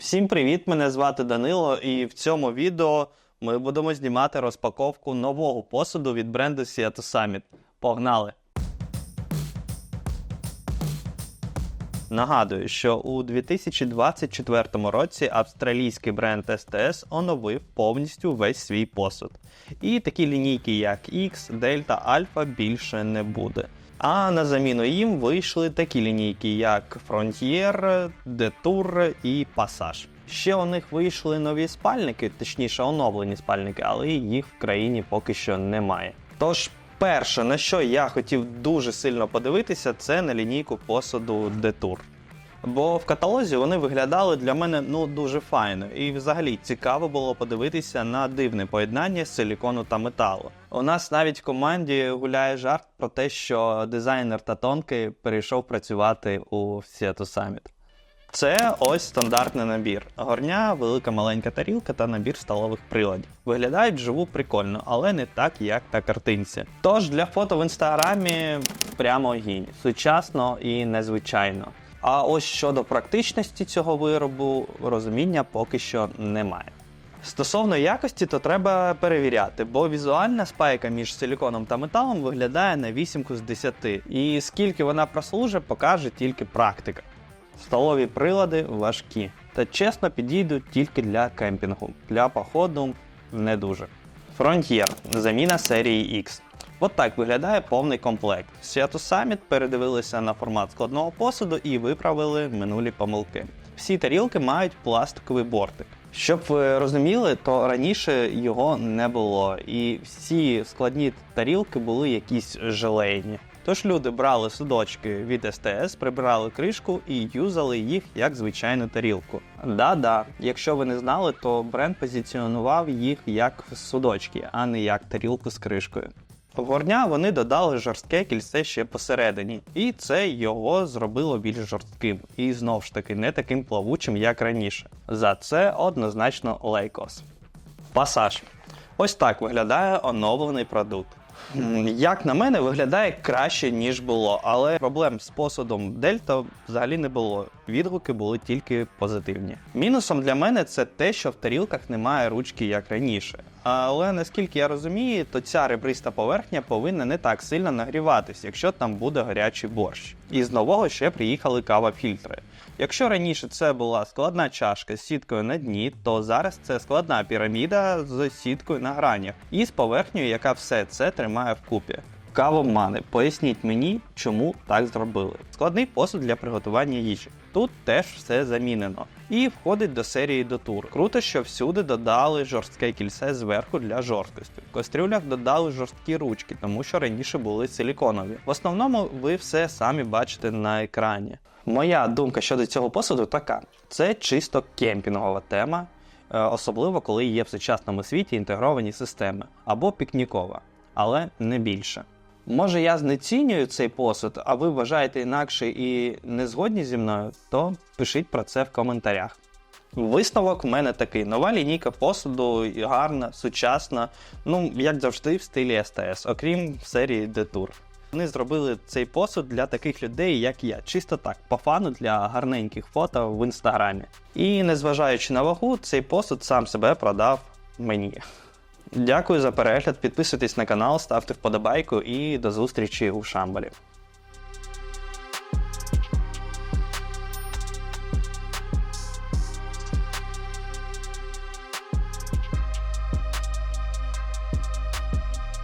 Всім привіт! Мене звати Данило, і в цьому відео ми будемо знімати розпаковку нового посуду від бренду Seattle Summit. Погнали! Нагадую, що у 2024 році австралійський бренд STS оновив повністю весь свій посуд. І такі лінійки, як X, Delta, Alpha більше не буде. А на заміну їм вийшли такі лінійки, як Frontier, Detour і Passage. Ще у них вийшли нові спальники, точніше оновлені спальники, але їх в країні поки що немає. Тож, перше, на що я хотів дуже сильно подивитися, це на лінійку посуду Detour. Бо в каталозі вони виглядали для мене ну дуже файно, і взагалі цікаво було подивитися на дивне поєднання силікону та металу. У нас навіть в команді гуляє жарт про те, що дизайнер Татонки перейшов працювати у Seattle Summit. Це ось стандартний набір: горня, велика маленька тарілка та набір столових приладів. Виглядають вживу прикольно, але не так, як на картинці. Тож для фото в інстаграмі прямо гінь, сучасно і незвичайно. А ось щодо практичності цього виробу, розуміння поки що немає. Стосовно якості, то треба перевіряти, бо візуальна спайка між силіконом та металом виглядає на 8 з 10, і скільки вона прослужить, покаже тільки практика. Столові прилади важкі та чесно підійдуть тільки для кемпінгу. Для походу не дуже. Frontier заміна серії X. От так виглядає повний комплект. Свято Summit передивилися на формат складного посуду і виправили минулі помилки. Всі тарілки мають пластиковий бортик. Щоб ви розуміли, то раніше його не було, і всі складні тарілки були якісь желейні. Тож люди брали судочки від СТС, прибирали кришку і юзали їх як звичайну тарілку. Да-да, якщо ви не знали, то бренд позиціонував їх як судочки, а не як тарілку з кришкою. Горня вони додали жорстке кільце ще посередині, і це його зробило більш жорстким і знов ж таки не таким плавучим, як раніше. За це однозначно лейкос. Пасаж. Ось так виглядає оновлений продукт. Як на мене, виглядає краще, ніж було, але проблем з посудом Дельта взагалі не було. Відгуки були тільки позитивні. Мінусом для мене це те, що в тарілках немає ручки, як раніше. Але наскільки я розумію, то ця ребриста поверхня повинна не так сильно нагріватись, якщо там буде гарячий борщ. І з нового ще приїхали кава-фільтри. Якщо раніше це була складна чашка з сіткою на дні, то зараз це складна піраміда з сіткою на гранях і з поверхнею, яка все це тримає вкупі. Кавомани, поясніть мені, чому так зробили. Складний посуд для приготування їжі. Тут теж все замінено. І входить до серії Дотур. Круто, що всюди додали жорстке кільце зверху для жорсткості. В кастрюлях додали жорсткі ручки, тому що раніше були силіконові. В основному ви все самі бачите на екрані. Моя думка щодо цього посуду така: це чисто кемпінгова тема, е, особливо коли є в сучасному світі інтегровані системи або пікнікова, але не більше. Може, я знецінюю цей посуд, а ви вважаєте інакше і не згодні зі мною, то пишіть про це в коментарях. Висновок в мене такий: нова лінійка посуду, гарна, сучасна, ну як завжди, в стилі СТС, окрім серії Detour. Вони зробили цей посуд для таких людей, як я, чисто так, по фану для гарненьких фото в інстаграмі. І незважаючи на вагу, цей посуд сам себе продав мені. Дякую за перегляд, підписуйтесь на канал, ставте вподобайку і до зустрічі у Шамбалі.